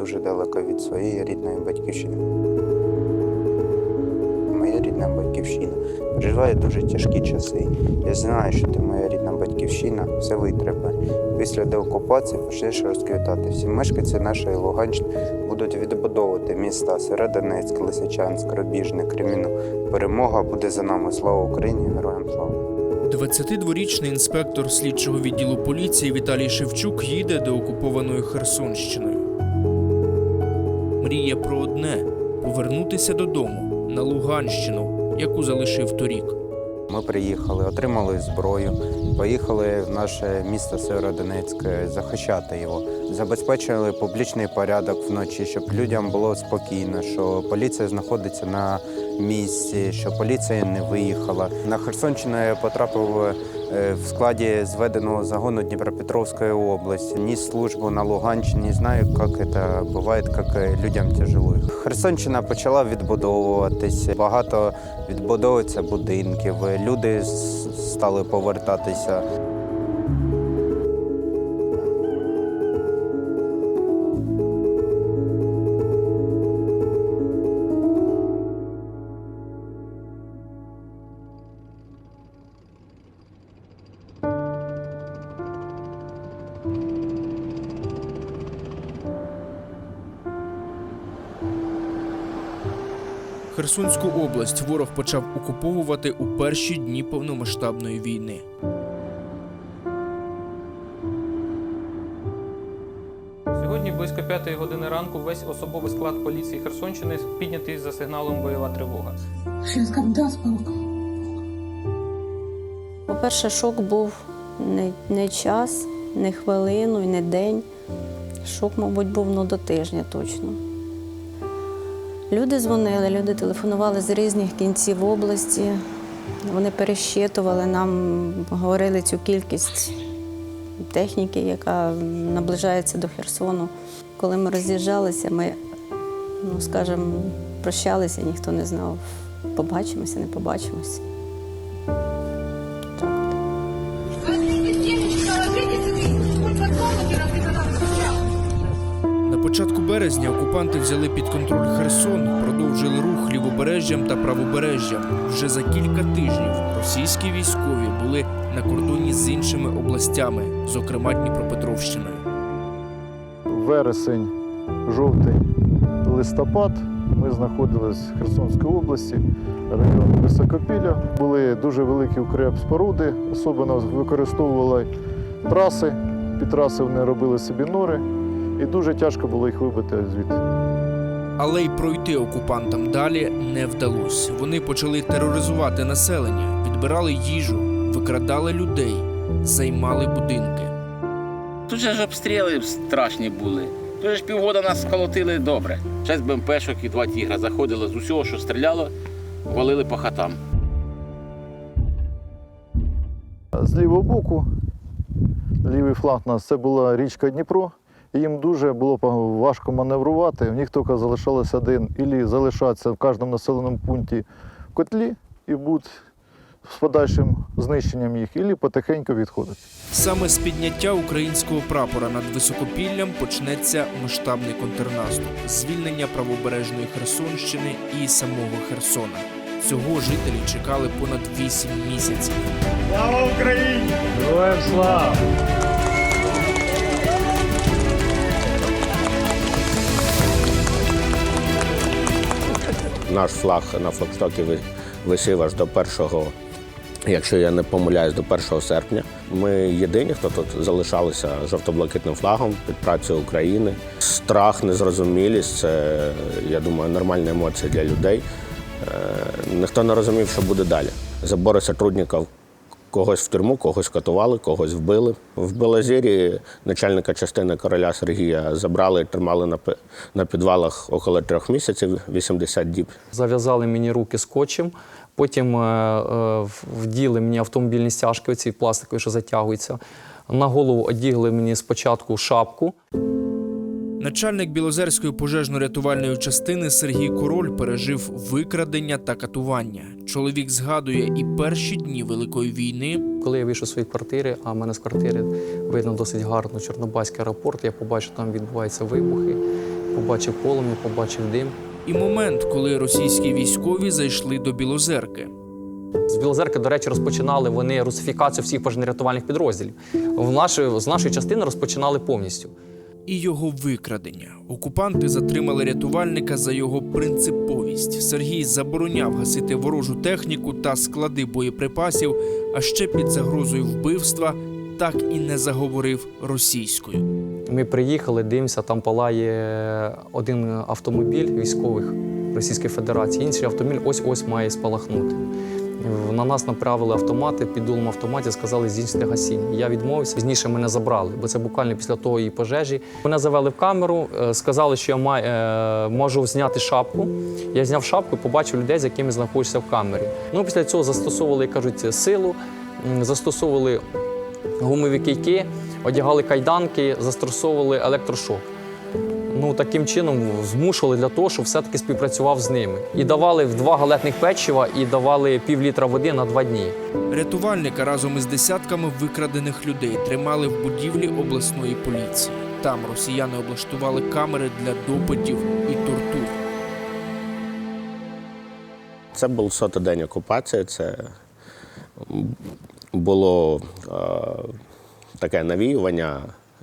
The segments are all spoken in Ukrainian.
дуже далеко від своєї рідної батьківщини. Моя рідна батьківщина переживає дуже тяжкі часи. Я знаю, що ти моя рідна батьківщина, все витримає. Після деокупації почнеш розквітати. Всі мешканці нашої Луганщини будуть відбудовувати міста Середонецьк, Лисичанськ, Рубіжне, Креміно. Перемога буде за нами. Слава Україні! Героям слава! 22-річний інспектор слідчого відділу поліції Віталій Шевчук їде до окупованої Херсонщиною. Мріє про одне повернутися додому на Луганщину, яку залишив торік. Ми приїхали, отримали зброю, поїхали в наше місто Северодонецьк е, захищати його. Забезпечили публічний порядок вночі, щоб людям було спокійно, що поліція знаходиться на місці, що поліція не виїхала. На Херсонщину я потрапив е, в складі зведеного загону Дніпропетровської області. Ніс службу на Луганщині. Знаю, як це буває, як е, людям тяжело. Херсонщина почала відбудовуватися. Багато відбудовується будинків. Люди стали повертатися. Херсонську область ворог почав окуповувати у перші дні повномасштабної війни. Сьогодні близько п'ятої години ранку весь особовий склад поліції Херсонщини піднятий за сигналом бойова тривога. По-перше, шок був не, не час, не хвилину і не день. Шок, мабуть, був ну, до тижня точно. Люди дзвонили, люди телефонували з різних кінців області. Вони перещитували нам, говорили цю кількість техніки, яка наближається до Херсону. Коли ми роз'їжджалися, ми, ну скажімо, прощалися, ніхто не знав, побачимося, не побачимося. Початку березня окупанти взяли під контроль Херсон, продовжили рух лівобережжям та правобережжям. Вже за кілька тижнів російські військові були на кордоні з іншими областями, зокрема Дніпропетровщиною. вересень, жовтень, листопад. Ми знаходились в Херсонській області, район Високопілля. Були дуже великі укреп споруди, особливо використовували траси. Під траси вони робили собі нори, і дуже тяжко було їх вибити звідти. Але й пройти окупантам далі не вдалося. Вони почали тероризувати населення, відбирали їжу, викрадали людей, займали будинки. Тут же ж обстріли страшні були. Тут же ж півгода нас сколотили добре. Шесть БМПшок і два тігра заходили з усього, що стріляло, валили по хатам. З лівого боку, лівий фланг у нас це була річка Дніпро. І їм дуже було важко маневрувати. В них тільки залишалося один ілі залишатися в кожному населеному пункті в котлі і бути з подальшим знищенням їх, ілі потихеньку відходити. Саме з підняття українського прапора над високопіллям почнеться масштабний контрнаступ, звільнення правобережної Херсонщини і самого Херсона. Цього жителі чекали понад 8 місяців. Наш флаг на флагштокі ви- висів аж до першого, якщо я не помиляюсь, до 1 серпня. Ми єдині, хто тут залишалися жовто-блакитним флагом під працею України. Страх, незрозумілість це, я думаю, нормальна емоція для людей. Е, Ніхто не розумів, що буде далі. Забори сотрудників когось в тюрму, когось катували, когось вбили. В Белозірі начальника частини короля Сергія забрали, і тримали на, підвалах около трьох місяців, 80 діб. Зав'язали мені руки скотчем, потім е, е, вділи мені автомобільні стяжки, оці пластикові, що затягуються. На голову одягли мені спочатку шапку. Начальник Білозерської пожежно-рятувальної частини Сергій Король пережив викрадення та катування. Чоловік згадує і перші дні Великої війни, Коли я вийшов з своєї квартири, а в мене з квартири видно досить гарно Чорнобайський аеропорт, я побачив, там відбуваються вибухи, побачив полум'я, побачив дим. і момент, коли російські військові зайшли до Білозерки. З Білозерки, до речі, розпочинали вони русифікацію всіх пожежно-рятувальних підрозділів. В нашої, з нашої частини розпочинали повністю. І його викрадення. Окупанти затримали рятувальника за його принциповість. Сергій забороняв гасити ворожу техніку та склади боєприпасів, а ще під загрозою вбивства так і не заговорив російською. Ми приїхали, дивимося, там палає один автомобіль військових Російської Федерації, інший автомобіль ось-ось має спалахнути. На нас направили автомати, під дулом автоматі сказали здійснити гасіння. Я відмовився, пізніше мене забрали, бо це буквально після того і пожежі. Мене завели в камеру, е, сказали, що я маю, е, можу зняти шапку. Я зняв шапку побачив людей, з якими знаходжуся в камері. Ну, після цього застосовували, як кажуть, силу, застосовували гумові кийки, одягали кайданки, застосовували електрошок. Ну, таким чином змушували для того, щоб все-таки співпрацював з ними. І давали в два галетних печива, і давали пів літра води на два дні. Рятувальника разом із десятками викрадених людей тримали в будівлі обласної поліції. Там росіяни облаштували камери для допитів і тортур. Це був сотий день окупації. Це було е, таке навіювання,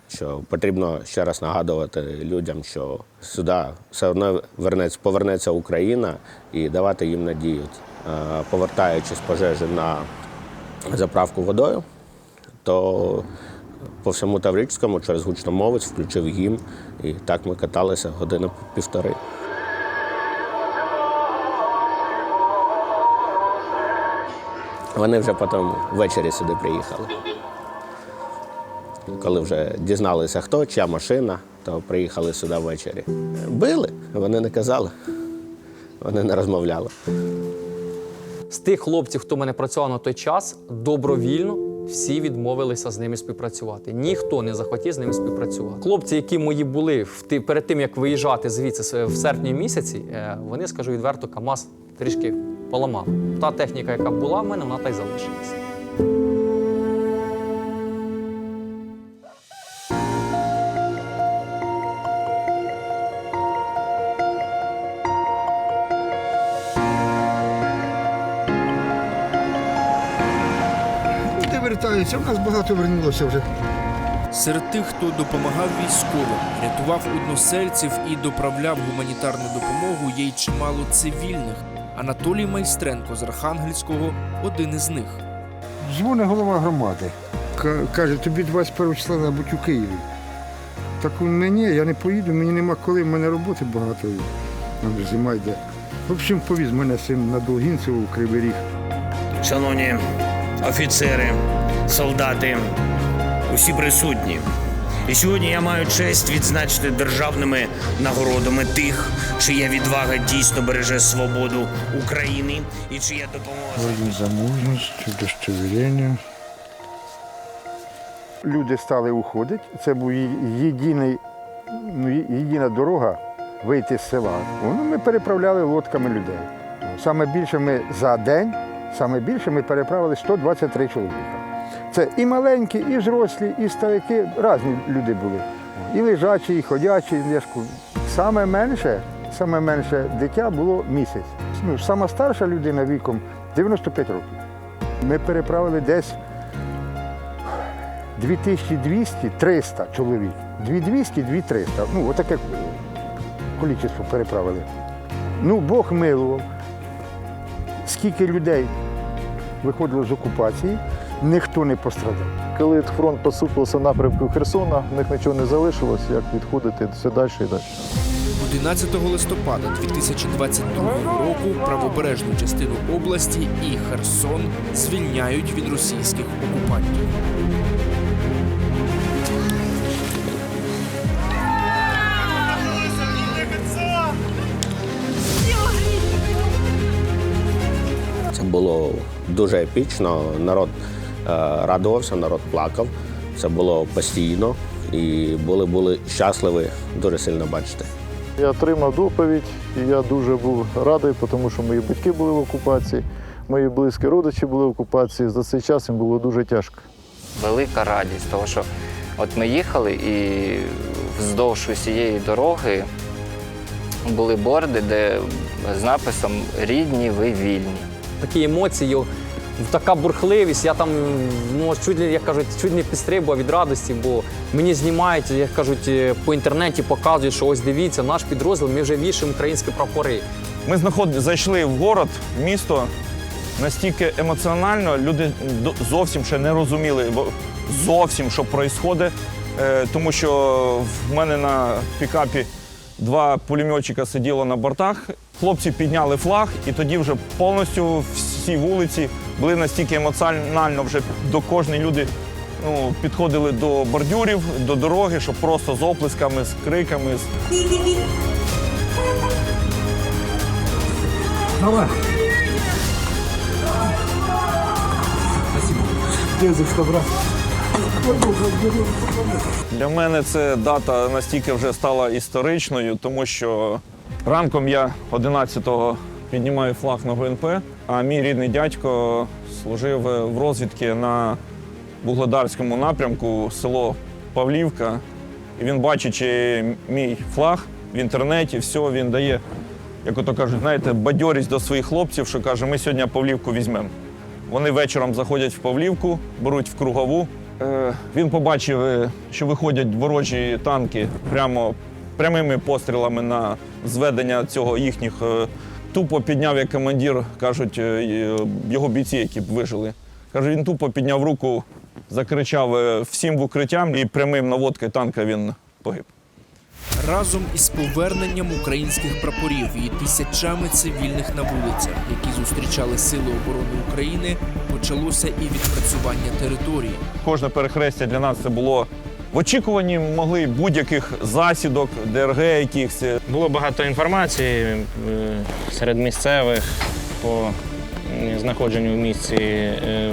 що потрібно ще раз нагадувати людям, що сюди все одно вернеться, повернеться Україна і давати їм надію. Е, повертаючись пожежі на заправку водою, то по всьому Таврическому через гучномовець включив гімн, і так ми каталися години півтори. Вони вже потім ввечері сюди приїхали. Коли вже дізналися, хто, чия машина, то приїхали сюди ввечері. Били, вони не казали, вони не розмовляли. З тих хлопців, хто мене працював на той час, добровільно всі відмовилися з ними співпрацювати. Ніхто не захотів з ними співпрацювати. Хлопці, які мої були перед тим, як виїжджати звідси в серпні місяці, е, вони, скажу відверто, КАМАЗ трішки поламав. Та техніка, яка була в мене, вона та й залишилася. Люди вертаються, у нас багато вернулося вже. Серед тих, хто допомагав військовим, рятував односельців і доправляв гуманітарну допомогу, є й чимало цивільних. Анатолій Майстренко з Архангельського один із них. Дзвони голова громади. Каже, тобі 21 числа треба бути у Києві. Так він мені, я не поїду, мені нема коли, в мене роботи багато. Нам зима йде. В общем, повіз мене син на Долгінцево в Кривий Ріг. Шановні офіцери, солдати, усі присутні. І сьогодні я маю честь відзначити державними нагородами тих, чия відвага дійсно береже свободу України і чия допомога. За мужність, удостоверення. Люди стали уходити. Це був єдиний, ну, єдина дорога вийти з села. Ну, ми переправляли лодками людей. Саме більше ми за день, саме більше ми переправили 123 чоловіка. Це і маленькі, і зрослі, і старики, різні люди були. І лежачі, і ходячі, Саме менше, саме менше дитя було місяць. Ну, сама старша людина віком 95 років. Ми переправили десь 2200-300 чоловік. 2200-2300. Ну, отаке кількість переправили. Ну, Бог милував. Скільки людей виходило з окупації, ніхто не пострадав. Коли фронт посупився напрямку Херсона, в них нічого не залишилось, як відходити все далі і далі. 11 листопада 2022 року правобережну частину області і Херсон звільняють від російських окупантів. Це було дуже епічно. Народ радувався, народ плакав. Це було постійно. і були були щасливі дуже сильно бачити. Я отримав доповідь, і я дуже був радий, тому що мої батьки були в окупації, мої близькі родичі були в окупації. За цей час їм було дуже тяжко. велика радість, тому що от ми їхали і вздовж усієї дороги були борди, де з написом Рідні, ви вільні. Такі емоції, така бурхливість. Я там ну, чуть як кажуть, чуть не підстрибував від радості, бо мені знімають, як кажуть, е, по інтернеті показують, що ось дивіться, наш підрозділ, ми вже вішаємо українські прапори. Ми знаход... зайшли в город, в місто настільки емоціонально, люди зовсім ще не розуміли зовсім, що відбувається. Тому що в мене на пікапі два пулеметчика сиділо на бортах. Хлопці підняли флаг, і тоді вже повністю всі вулиці були настільки емоціонально вже до кожної люди ну, підходили до бордюрів, до дороги, щоб просто з оплесками, з криками. з- Для мене ця дата настільки вже стала історичною, тому що ранком я 11-го піднімаю флаг на ГНП, а мій рідний дядько служив в розвідці на Бугледарському напрямку, село Павлівка. І він, бачачи мій флаг в інтернеті, все, він дає, як ото кажуть, знаєте, бадьорість до своїх хлопців, що каже, ми сьогодні Павлівку візьмемо. Вони вечором заходять в Павлівку, беруть в кругову. Е, Він побачив, е, що виходять ворожі танки прямо прямими пострілами на зведення цього їхніх. Тупо підняв як командир, кажуть, е, е, його бійці, які б вижили. Каже, він тупо підняв руку, закричав е, всім в укриттям і прямим наводкою танка він погиб. Разом із поверненням українських прапорів і тисячами цивільних на вулицях, які зустрічали Сили оборони України, почалося і відпрацювання території. Кожне перехрестя для нас це було в очікуванні могли будь-яких засідок, ДРГ якихось. Було багато інформації е, серед місцевих по знаходженню в місці е,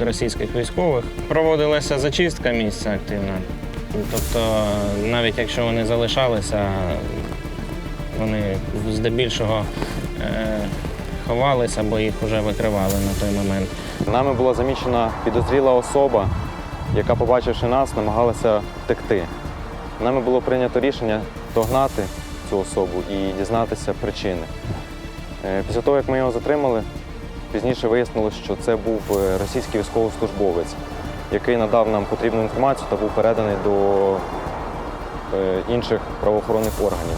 російських військових. Проводилася зачистка місця активна. Тобто, навіть якщо вони залишалися, вони здебільшого е, ховалися, бо їх вже викривали на той момент. Нами була замічена підозріла особа, яка, побачивши нас, намагалася втекти. Нами було прийнято рішення догнати цю особу і дізнатися причини. Е, Після того, як ми його затримали, пізніше вияснилось, що це був е, російський військовослужбовець, який надав нам потрібну інформацію та був переданий до е, інших правоохоронних органів.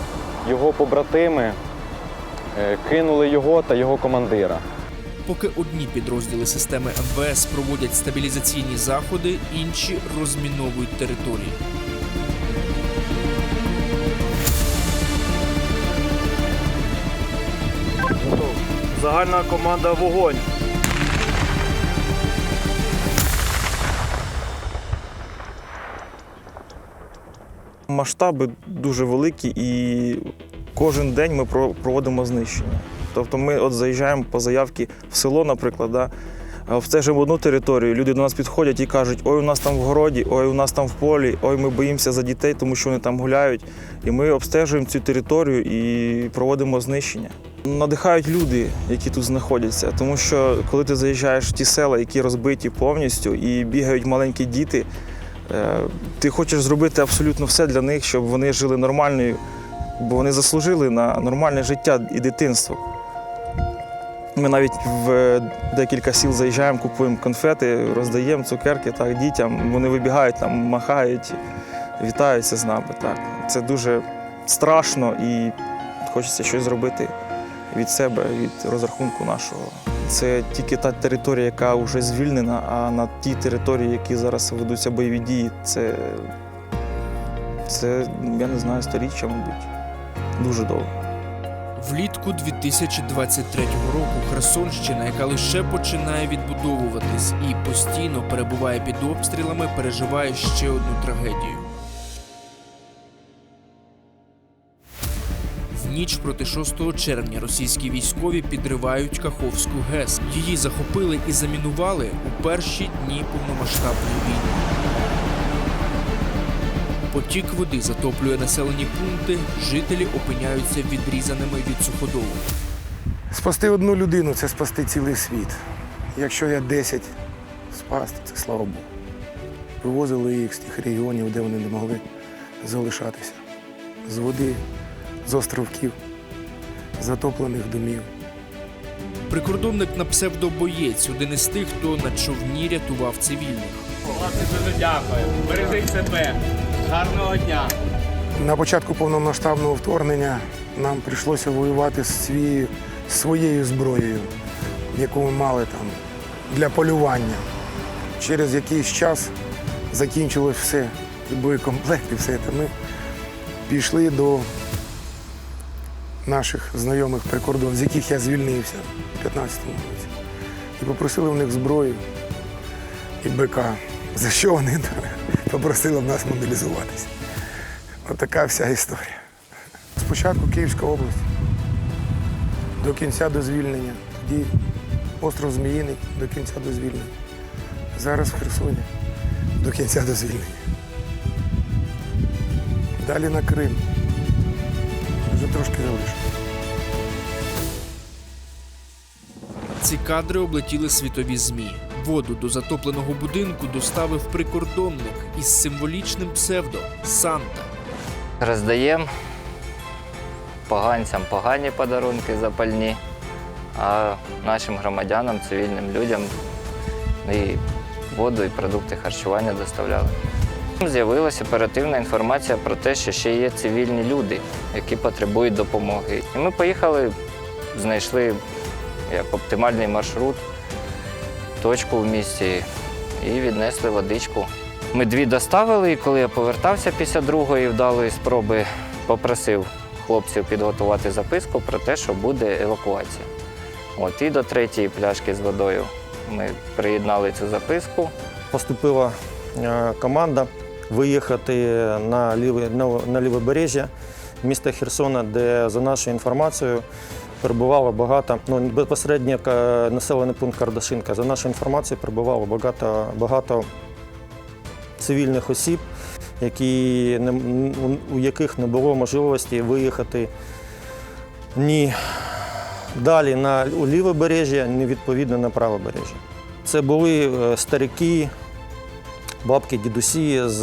Його побратими кинули його та його командира. Поки одні підрозділи системи МВС проводять стабілізаційні заходи, інші розміновують території. Загальна команда вогонь. Масштаби дуже великі і кожен день ми проводимо знищення. Тобто ми от заїжджаємо по заявки в село, наприклад, да, обстежуємо одну територію, люди до нас підходять і кажуть, ой, у нас там в городі, ой, у нас там в полі, ой, ми боїмося за дітей, тому що вони там гуляють. І ми обстежуємо цю територію і проводимо знищення. Надихають люди, які тут знаходяться, тому що коли ти заїжджаєш в ті села, які розбиті повністю, і бігають маленькі діти, Е, Ти хочеш зробити абсолютно все для них, щоб вони жили нормальною, бо вони заслужили на нормальне життя і дитинство. Ми навіть в декілька сіл заїжджаємо, купуємо конфети, роздаємо цукерки так, дітям. Вони вибігають, там, махають, вітаються з нами. Так. Це дуже страшно і хочеться щось зробити від себе, від розрахунку нашого. Це тільки та територія, яка вже звільнена, а на тій території, які зараз ведуться бойові дії, це, це я не знаю, сторіччя, мабуть. Дуже довго. Влітку 2023 року Херсонщина, яка лише починає відбудовуватись і постійно перебуває під обстрілами, переживає ще одну трагедію. В ніч проти 6 червня російські військові підривають Каховську ГЕС. Її захопили і замінували у перші дні повномасштабної війни. Потік води затоплює населені пункти, жителі опиняються відрізаними від суходолу. Спасти одну людину це спасти цілий світ. Якщо я 10 спас, то це слава Богу. Вивозили їх з тих регіонів, де вони не могли залишатися. З води, з островків, затоплених домів. Прикордонник на псевдобоєць один із тих, хто на човні рятував цивільних. Власне, дуже дякую. Бережіть себе. Гарного дня. На початку повномасштабного вторгнення нам прийшлося воювати з свією, своєю зброєю, яку ми мали там для полювання. Через якийсь час закінчилось все, і боєкомплект, і все це. Ми пішли до наших знайомих прикордонів, з яких я звільнився у 15-му році. І попросили в них зброю і БК, за що вони попросили в нас мобілізуватися. Отака вся історія. Спочатку Київська область, до кінця до звільнення. Тоді остров Зміїний до кінця до звільнення. Зараз в Херсоні до кінця до звільнення. Далі на Крим. Вже трошки залишилось. Ці кадри облетіли світові ЗМІ. Воду до затопленого будинку доставив прикордонник із символічним псевдо Санта. Роздаємо поганцям погані подарунки запальні, а нашим громадянам, цивільним людям і воду, і продукти харчування доставляли. З'явилася оперативна інформація про те, що ще є цивільні люди, які потребують допомоги. І ми поїхали, знайшли як оптимальний маршрут, точку в місті і віднесли водичку. Ми дві доставили, і коли я повертався після другої вдалої спроби, попросив хлопців підготувати записку про те, що буде евакуація. От і до третьої пляшки з водою ми приєднали цю записку. Поступила е, команда виїхати на ліве, на, на лівобережжя міста Херсона, де, за нашою інформацією, перебувало багато, ну безпосередньо е, населений пункт Кардашинка. За нашою інформацією, перебувало багато, багато цивільних осіб, які, не- у- яких не було можливості виїхати ні далі на у лівобережжя, ні відповідно на правобережжя. Це були е, старики, бабки, дідусі з,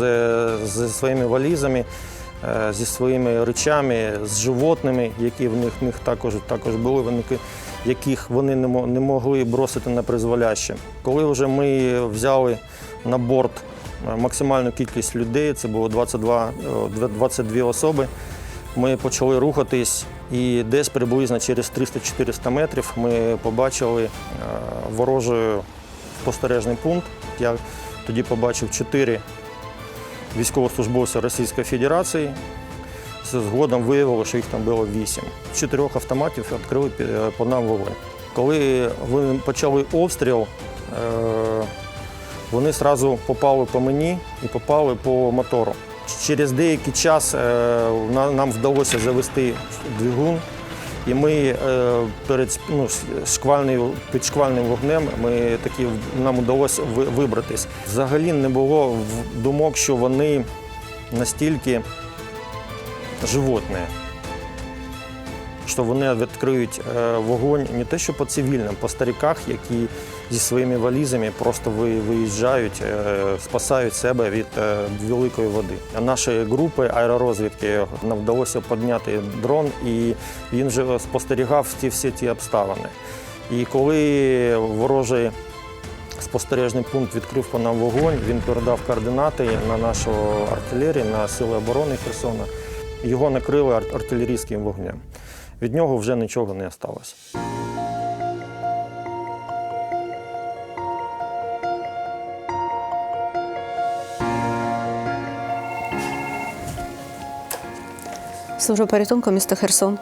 зі своїми валізами, зі своїми речами, з животними, які в них, в них також, також були, вони, яких вони не, могли бросити на призволяще. Коли вже ми взяли на борт е, максимальну кількість людей, це було 22, е, 22 особи, ми почали рухатись, і десь приблизно через 300-400 метрів ми побачили е, ворожий спостережний пункт. Я тоді побачив чотири військовослужбовця Російської Федерації. Згодом виявилося, що їх там було вісім. Чотирьох автоматів відкрили пі- по нам вогонь. Коли вони почали обстріл, е, вони одразу попали по мені і попали по мотору. Через деякий час е, нам вдалося завести двигун, і ми е, перед ну, шквальним, під шквальним вогнем ми такі, нам вдалося вибратись. Взагалі не було думок, що вони настільки животні, що вони відкриють е, вогонь не те, що по цивільним, по стариках, які зі своїми валізами просто ви- виїжджають, е, спасають себе від е, великої води. Нашої групи аеророзвідки нам вдалося підняти дрон, і він вже спостерігав ті всі ті обставини. І коли ворожий спостережний пункт відкрив по нам вогонь, він передав координати на нашу артилерію, на сили оборони Херсона. Його накрили ар- артилерійським вогнем. Від нього вже нічого не залишилося. Служу порятунку міста Херсон.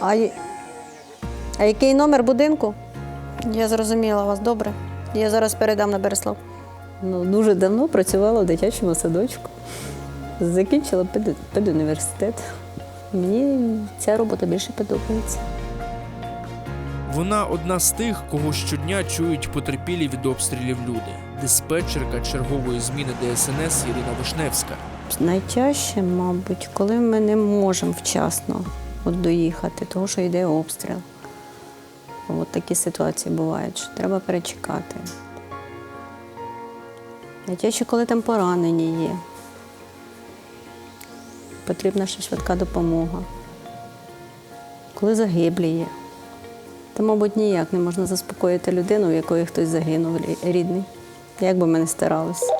А, а який номер будинку? Я зрозуміла вас добре. Я зараз передам на Береслав. Ну, дуже давно працювала в дитячому садочку. Закінчила педуніверситет. Мені ця робота більше подобається. Вона одна з тих, кого щодня чують потерпілі від обстрілів люди. Диспетчерка чергової зміни ДСНС Ірина Вишневська. Найтяжче, мабуть, коли ми не можемо вчасно от доїхати, тому що йде обстріл. От такі ситуації бувають, що треба перечекати. Найтяжче, коли там поранені є. Потрібна ще швидка допомога. Коли загиблі є. Та, мабуть, ніяк не можна заспокоїти людину, у якої хтось загинув рідний. Як би ми не старалися.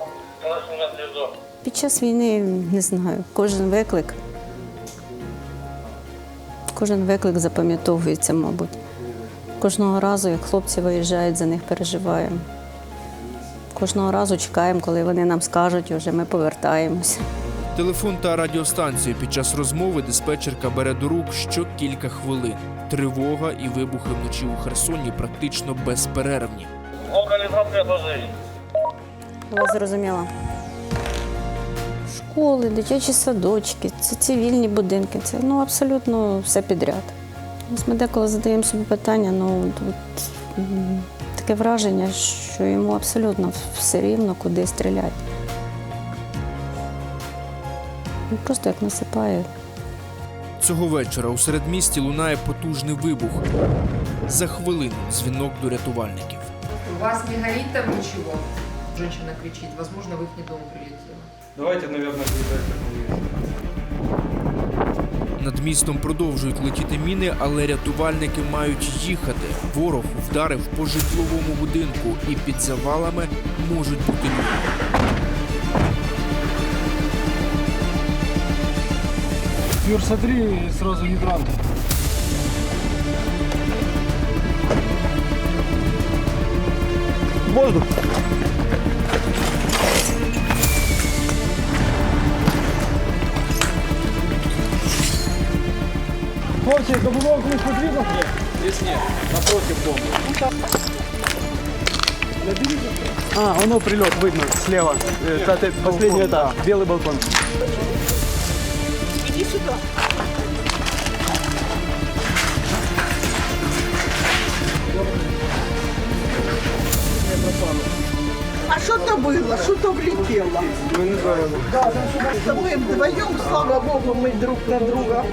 Під час війни не знаю, кожен виклик. Кожен виклик запам'ятовується, мабуть. Кожного разу, як хлопці виїжджають, за них переживаємо. Кожного разу чекаємо, коли вони нам скажуть, вже ми повертаємося. Телефон та радіостанцію під час розмови диспетчерка бере до рук що кілька хвилин. Тривога і вибухи вночі у Херсоні практично безперервні. Вас зрозуміла. Школи, дитячі садочки, це цивільні будинки, це ну, абсолютно все підряд. Ось Ми деколи задаємо собі питання, ну тут таке враження, що йому абсолютно все рівно, куди стріляти. Він просто як насипає. Цього вечора у середмісті лунає потужний вибух. За хвилину дзвінок до рятувальників. У вас не горит там ничего? Женщина кричит, возможно, в их дом прилетело. Давайте, наверное, Над містом продовжують летіти міни, але рятувальники мають їхати. Ворог вдарив по житловому будинку, і під завалами можуть бути люди. Юр, смотри, сразу гидрант. Воздух. Хлопці, добував комусь потрібно? Ні. Здесь нет. Напротив дома. А, оно прилет, видно, слева. Э, пятый, последний этаж, белый балкон. Иди сюда. А что-то было, что-то влетело. Мы не знаем. Да, мы вдвоем, слава богу, мы друг на друга.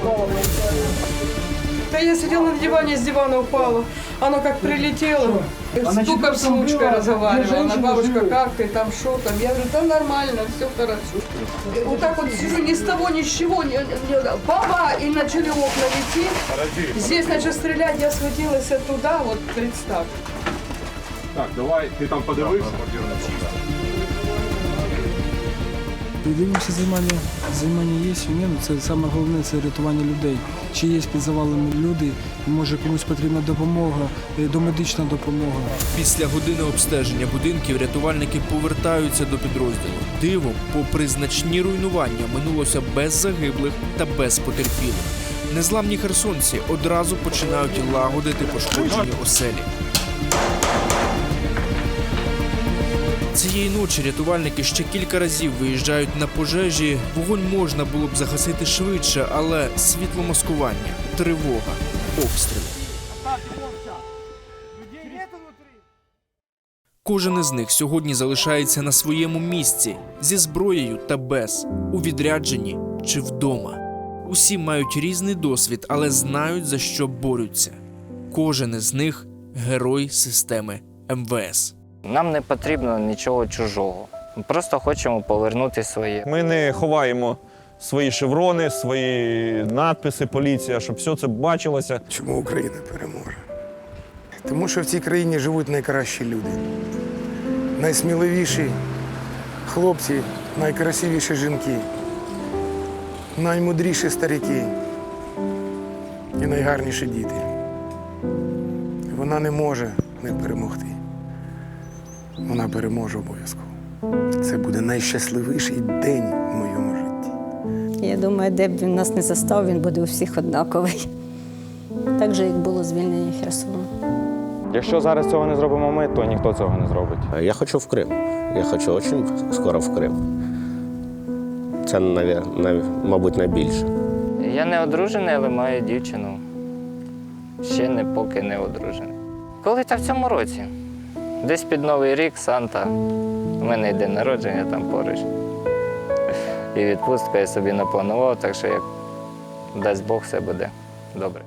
Да я сидела на диване, с дивана упала. Оно как прилетело. Четвертом с внучкой разговаривала. Она, бабушка, как ты там, что там? Я говорю, да нормально, все хорошо. Вот так вот сижу, ни с того, ни с чего. Не, не- баба! И начали окна лететь. Здесь начали стрелять, я схватилась туда, вот представь. Так, давай, ти там подивився? Дивимося займання. Займання є, чи ні. Ну, Це саме головне це рятування людей. Чи є під завалами люди, може комусь потрібна допомога, е, домедична допомога. Після години обстеження будинків рятувальники повертаються до підрозділу. Дивом, попри значні руйнування, минулося без загиблих та без потерпілих. Незламні херсонці одразу починають лагодити пошкоджені оселі. Цієї ночі рятувальники ще кілька разів виїжджають на пожежі. Вогонь можна було б загасити швидше, але світломаскування, тривога, обстріли. Кожен із них сьогодні залишається на своєму місці зі зброєю та без, у відрядженні чи вдома. Усі мають різний досвід, але знають за що борються. Кожен із них герой системи МВС. Нам не потрібно нічого чужого. Ми просто хочемо повернути своє. Ми не ховаємо свої шеврони, свої надписи, поліція, щоб все це бачилося. Чому Україна переможе? Тому що в цій країні живуть найкращі люди. Найсміливіші хлопці, найкрасивіші жінки, наймудріші старики і найгарніші діти. Вона не може не перемогти. Вона переможе обов'язково. Це буде найщасливіший день в моєму житті. Я думаю, де б він нас не застав, він буде у всіх однаковий. Так же, як було звільнення Херсону. Якщо зараз цього не зробимо ми, то ніхто цього не зробить. Я хочу в Крим. Я хочу дуже скоро в Крим. Це, мабуть, найбільше. Я не одружений, але маю дівчину. Ще не поки не одружений. Коли та в цьому році. Десь під Новий рік Санта. У мене йде народження там поруч. І відпустка я собі напланував, так що як дасть Бог, все буде добре.